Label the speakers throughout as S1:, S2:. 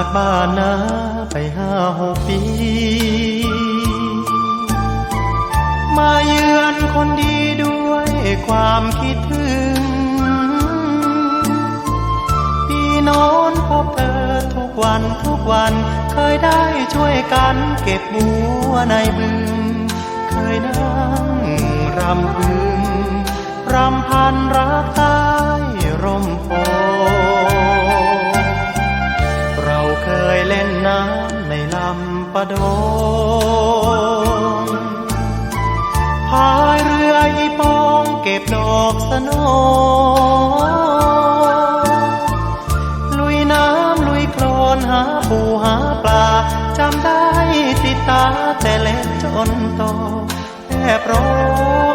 S1: ากบ้านนาไปห้าหกปี มาเยือนคนดีด้วยความคิดถึง ปีโนอนพบเธอทุกวันทุกวันเคยได้ช่วยกันเก็บบัวในบึง เคยนั่งรำพึงรำพันรักะดงพายเรืออีปองเก็บดอกสโนลุยน้ำลุยโคลนหาปูหาปลาจำได้ติดตาแต่เล็กจนโตแทบร้อ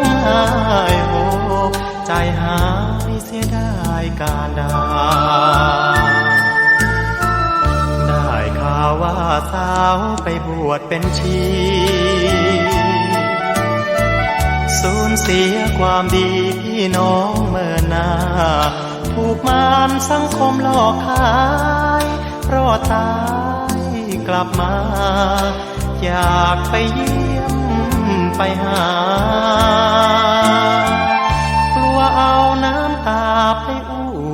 S1: งไห้โฮใจหายเสียดายการดาได้ข่า วว่าสาวไปบวชเป็นชีสูญเสียความดีพี่น้องเมื่อนาถูกมารสังคมหลอกขายรอดตายกลับมา อยากไปเยี่ยมไปหา กลัวเอาน้ำตาไปอ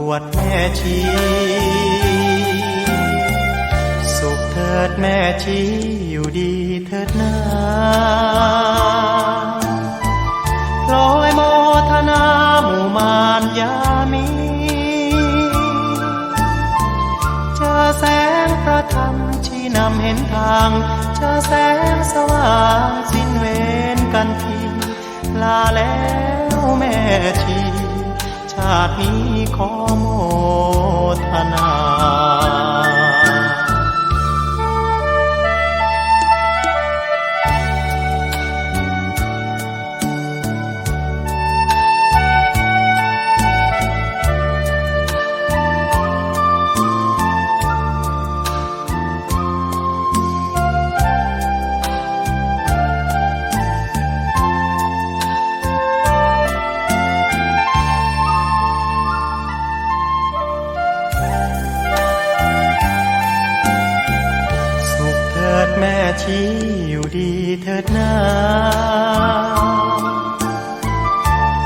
S1: วดแม่ชี ถิดแม่ชีอยู่ดีเถิดนาลอยโมทนาหมู่มารยามีเจอแสงพระธรรมชี้นำเห็นทาง เจอแสงสว่างสิ้นเวรกันทีลาแล้วแม่ชีชาตินี้ขอโมทนา แม่ชีอยู่ดีเถิดนา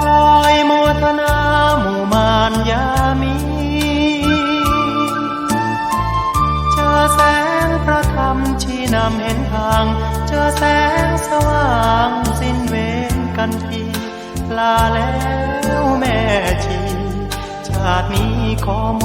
S1: ลอยโมทนาหมู่มารยามีเจอแสงพระธรรมชี้นำเห็นทาง เจอแสงสว่างสิ้นเวรกันทีลาแล้วแม่ชี ชาตินี้ขอโม